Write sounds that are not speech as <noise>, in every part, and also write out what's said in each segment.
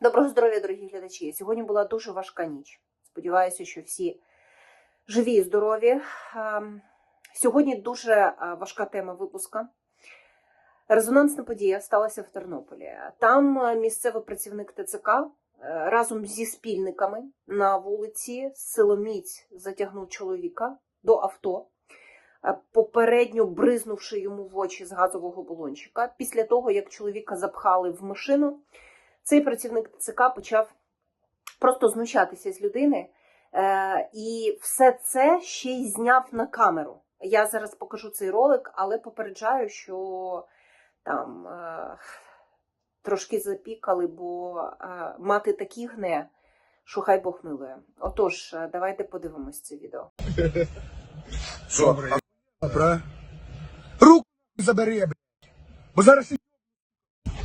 Доброго здоров'я, дорогі глядачі. Сьогодні була дуже важка ніч. Сподіваюся, що всі живі і здорові. Ем, Сьогодні дуже е, важка тема випуска. Резонансна подія сталася в Тернополі. Там е, місцевий працівник ТЦК е, разом зі спільниками на вулиці Силоміць затягнув чоловіка до авто, попередньо бризнувши йому в очі з газового балончика. Після того, як чоловіка запхали в машину, цей працівник ТЦК почав просто знущатися з людини, е, і все це ще й зняв на камеру. Я зараз покажу цей ролик, але попереджаю, що там е, трошки запікали, бо е, мати такі гне, що хай Бог милує. Отож, давайте подивимось це відео. Що? Бра? Руку забери, блядь. Бо зараз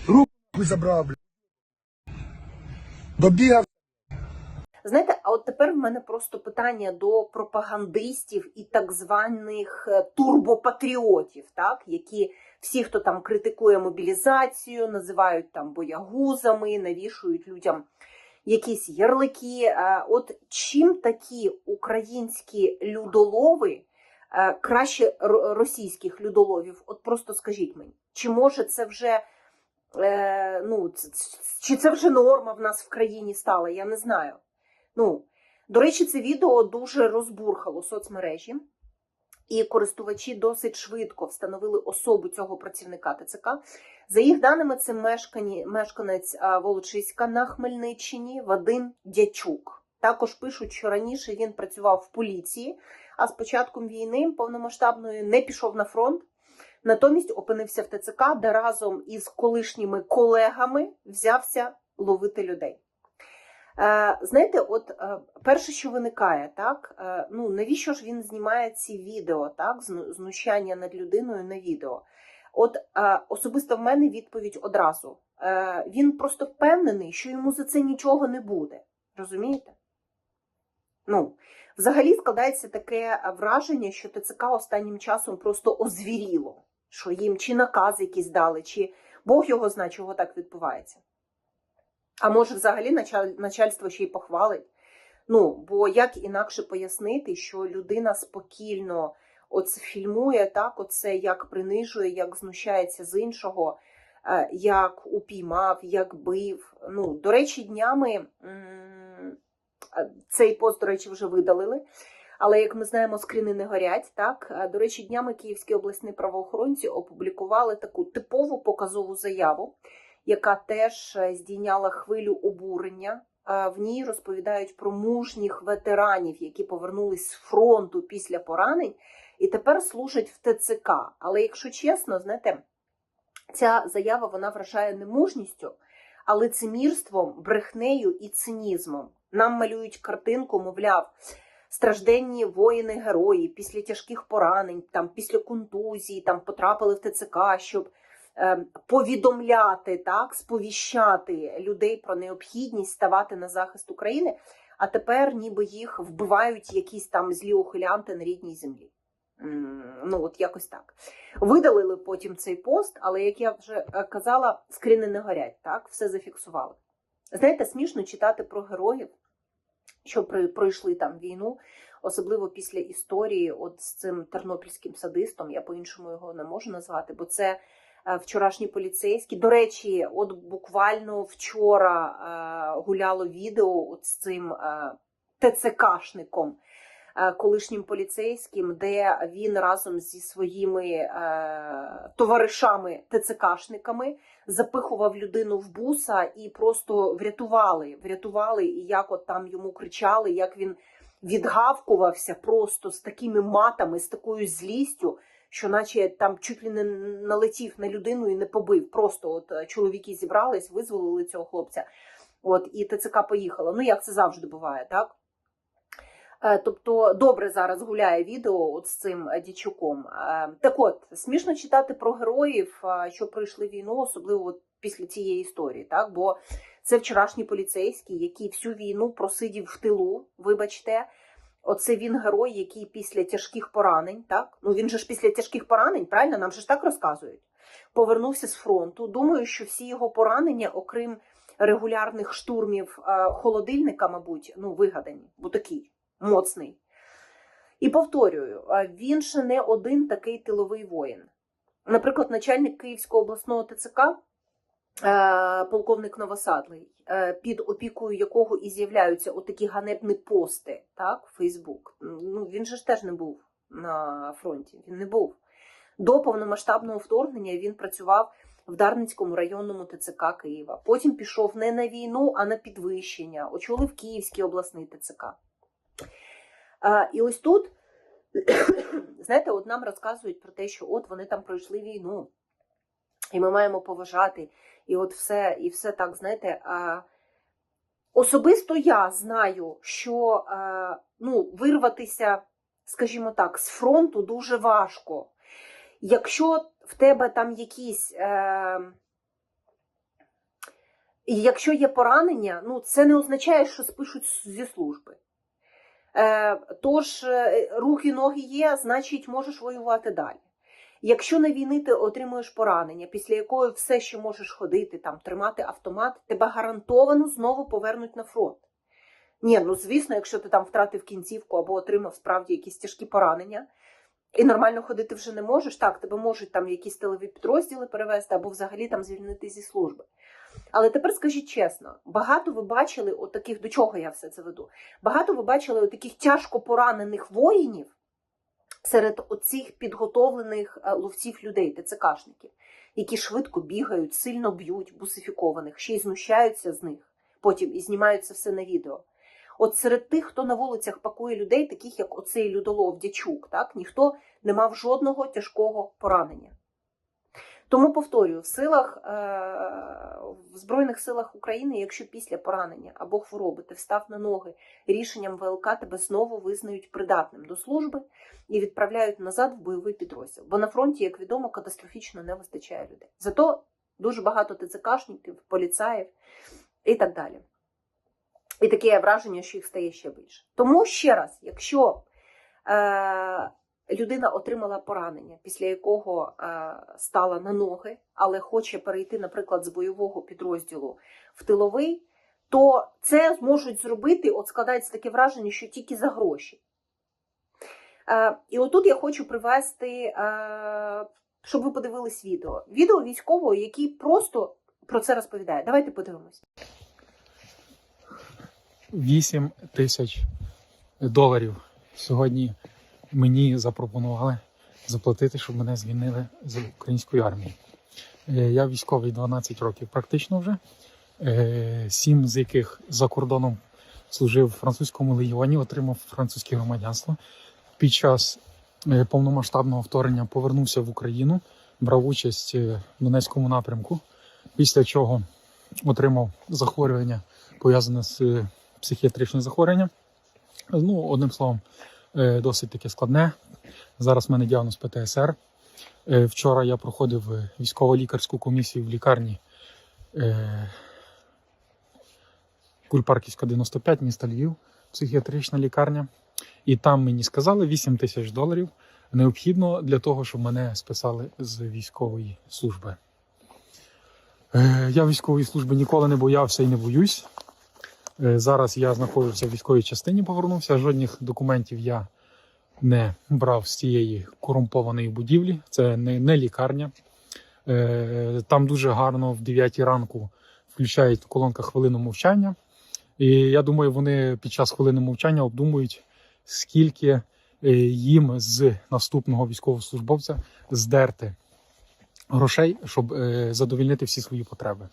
руку забрав, блядь. Добігав. Знаєте, а от тепер в мене просто питання до пропагандистів і так званих е, турбопатріотів, так які всі, хто там критикує мобілізацію, називають там боягузами, навішують людям якісь ярлики. Е, От чим такі українські людолови е, краще російських людоловів? От просто скажіть мені, чи може це вже е, ну, чи це вже норма в нас в країні стала? Я не знаю. Ну, до речі, це відео дуже розбурхало соцмережі, і користувачі досить швидко встановили особу цього працівника ТЦК. За їх даними, це мешканець Волочиська на Хмельниччині Вадим Дячук. Також пишуть, що раніше він працював в поліції, а з початком війни повномасштабної не пішов на фронт. Натомість опинився в ТЦК, де разом із колишніми колегами взявся ловити людей. Е, знаєте, от е, перше, що виникає, так е, ну навіщо ж він знімає ці відео, так, знущання над людиною на відео? От особисто в мене відповідь одразу. Він просто впевнений, що йому за це нічого не буде. Розумієте? Ну, взагалі складається таке враження, що ТЦК останнім часом просто озвіріло, що їм чи наказ якийсь дали, чи Бог його знає, чого так відбувається. А може, взагалі начальство ще й похвалить. Ну, бо як інакше пояснити, що людина спокійно оце фільмує, так, оце як принижує, як знущається з іншого, е, як упіймав, як бив. Ну, до речі, днями е, цей пост, до речі, вже видалили. Але як ми знаємо, скрини не горять. Так до речі, днями київські обласні правоохоронці опублікували таку типову показову заяву, яка теж е, здійняла хвилю обурення. В ній розповідають про мужніх ветеранів, які повернулись з фронту після поранень і тепер служать в ТЦК. Але якщо чесно, знаєте, ця заява вона вражає не мужністю, а лицемірством, брехнею і цинізмом. Нам малюють картинку, мовляв, стражденні воїни-герої після тяжких поранень, там після контузії, там потрапили в ТЦК, щоб е, повідомляти, так, сповіщати людей про необхідність ставати на захист України. А тепер ніби їх вбивають якісь там злі ухилянти на рідній землі. Ну, от якось так. Видалили потім цей пост, але як я вже е, казала, скріни не горять, так, все зафіксували. Знаєте, смішно читати про героїв, що пройшли там війну, особливо після історії, от з цим тернопільським садистом, я по-іншому його не можу назвати, бо це е, вчорашні поліцейські. До речі, от буквально вчора е, гуляло відео от з цим е, ТЦКшником, колишнім поліцейським, де він разом зі своїми е, товаришами ТЦКшниками запихував людину в буса і просто врятували. Врятували, і як от там йому кричали, як він відгавкувався просто з такими матами, з такою злістю, що наче там чуть ли не налетів на людину і не побив. Просто от е, чоловіки зібрались, визволили цього хлопця. От і ТЦК поїхала. Ну як це завжди буває, так? Е, Тобто добре зараз гуляє відео от з цим е, дічуком. Е, Так от, смішно читати про героїв, що пройшли війну, особливо от після цієї історії, так? Бо це вчорашній поліцейський, який всю війну просидів в тилу, вибачте. Оце він герой, який після тяжких поранень, так? Ну він же ж після тяжких поранень, правильно, нам же ж так розказують. Повернувся з фронту. Думаю, що всі його поранення, окрім регулярних штурмів холодильника, мабуть, ну, вигадані, бо такий моцний. І повторюю, він ще не один такий тиловий воїн. Наприклад, начальник Київського обласного ТЦК, е, полковник Новосадлий, е, під опікою якого і з'являються отакі ганебні пости, так, Фейсбук. Ну, він же ж теж не був на фронті. Він не був. До повномасштабного вторгнення він працював в Дарницькому районному ТЦК Києва. Потім пішов не на війну, а на підвищення. Очолив Київський обласний ТЦК. І ось тут, <coughs> знаєте, от нам розказують про те, що от вони там пройшли війну, і ми маємо поважати, і от все, і все так, знаєте. Особисто я знаю, що ну, вирватися, скажімо так, з фронту дуже важко. Якщо в тебе там якісь. Е, якщо є поранення, ну це не означає, що спишуть зі служби. Е, тож е, руки, ноги є, значить можеш воювати далі. Якщо на війни ти отримуєш поранення, після якої все ще можеш ходити, там, тримати автомат, тебе гарантовано знову повернуть на фронт. Ні, ну звісно, якщо ти там втратив кінцівку або отримав справді якісь тяжкі поранення, і нормально ходити вже не можеш, так, тебе можуть там якісь тилові підрозділи перевести або взагалі там звільнити зі служби. Але тепер скажіть чесно, багато ви бачили от таких, до чого я все це веду? Багато ви бачили от таких тяжко поранених воїнів серед оцих підготовлених е, ловців людей, ТЦКшників, які швидко бігають, сильно б'ють бусифікованих, ще й знущаються з них, потім і знімають це все на відео. От серед тих, хто на вулицях пакує людей, таких як оцей людолов Дячук, так ніхто не мав жодного тяжкого поранення. Тому повторюю, в силах е, в Збройних силах України, якщо після поранення або хвороби ти встав на ноги рішенням ВЛК, тебе знову визнають придатним до служби і відправляють назад в бойовий підрозділ. Бо на фронті, як відомо, катастрофічно не вистачає людей. Зато дуже багато ТЦКшників, поліцаїв і так далі. І таке враження, що їх стає ще більше. Тому ще раз, якщо е, людина отримала поранення, після якого е, стала на ноги, але хоче перейти, наприклад, з бойового підрозділу в тиловий, то це зможуть зробити, от складається таке враження, що тільки за гроші. Е, і отут я хочу привести, е, щоб ви подивились відео. Відео військового, який просто про це розповідає. Давайте подивимось. 8 тисяч доларів сьогодні мені запропонували заплатити, щоб мене звільнили з української армії. Е, Я військовий 12 років практично вже, е, сім з яких за кордоном служив в французькому легіоні, отримав французьке громадянство. Під час е, повномасштабного вторгнення повернувся в Україну, брав участь в Донецькому напрямку, після чого отримав захворювання пов'язане з е, психіатричним захворюванням. Ну, одним словом, е, досить таке складне. Зараз в мене діагноз ПТСР. Е, Вчора я проходив е, військово-лікарську комісію в лікарні Кульпарківська 95, міста Львів, психіатрична лікарня. І там мені сказали 8 тисяч доларів необхідно для того, щоб мене списали з військової служби. Я військової служби ніколи не боявся і не боюсь. Е, Зараз я знаходжуся в військовій частині, повернувся. Жодних документів я не брав з цієї корумпованої будівлі. Це не, не лікарня. Е, Там дуже гарно в 9 ранку включають колонка хвилину мовчання. І я думаю, вони під час хвилини мовчання обдумують, скільки е, їм з наступного військовослужбовця здерти грошей, щоб задовільнити всі свої потреби.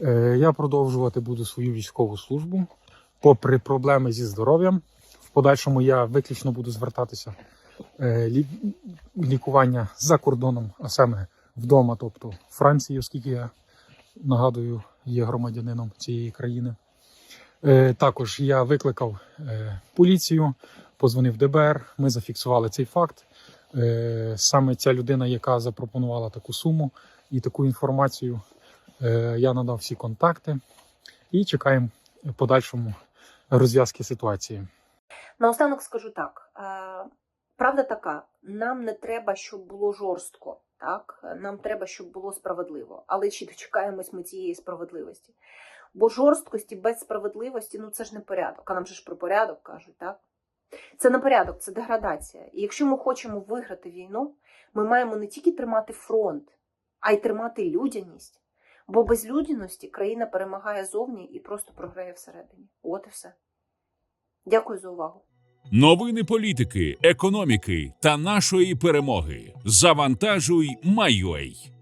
Е, Я продовжувати буду свою військову службу. Попри проблеми зі здоров'ям, в подальшому я виключно буду звертатися е, лікування за кордоном, а саме вдома, тобто Франції, оскільки я нагадую, є громадянином цієї країни. Е, Також я викликав поліцію, позвонив ДБР. Ми зафіксували цей факт. Саме ця людина, яка запропонувала таку суму і таку інформацію, я надав всі контакти і чекаємо подальшому розв'язки ситуації. Наостанок скажу так: е, правда така, нам не треба, щоб було жорстко. Так, нам треба, щоб було справедливо. Але чи дочекаємось ми цієї справедливості? Бо жорсткості без справедливості ну це ж не порядок. А нам же ж про порядок кажуть, так? Це не порядок, це деградація. І якщо ми хочемо виграти війну, ми маємо не тільки тримати фронт, а й тримати людяність. Бо без людяності країна перемагає зовні і просто програє всередині. От і все. Дякую за увагу. Новини політики, економіки та нашої перемоги. Завантажуй, Майой.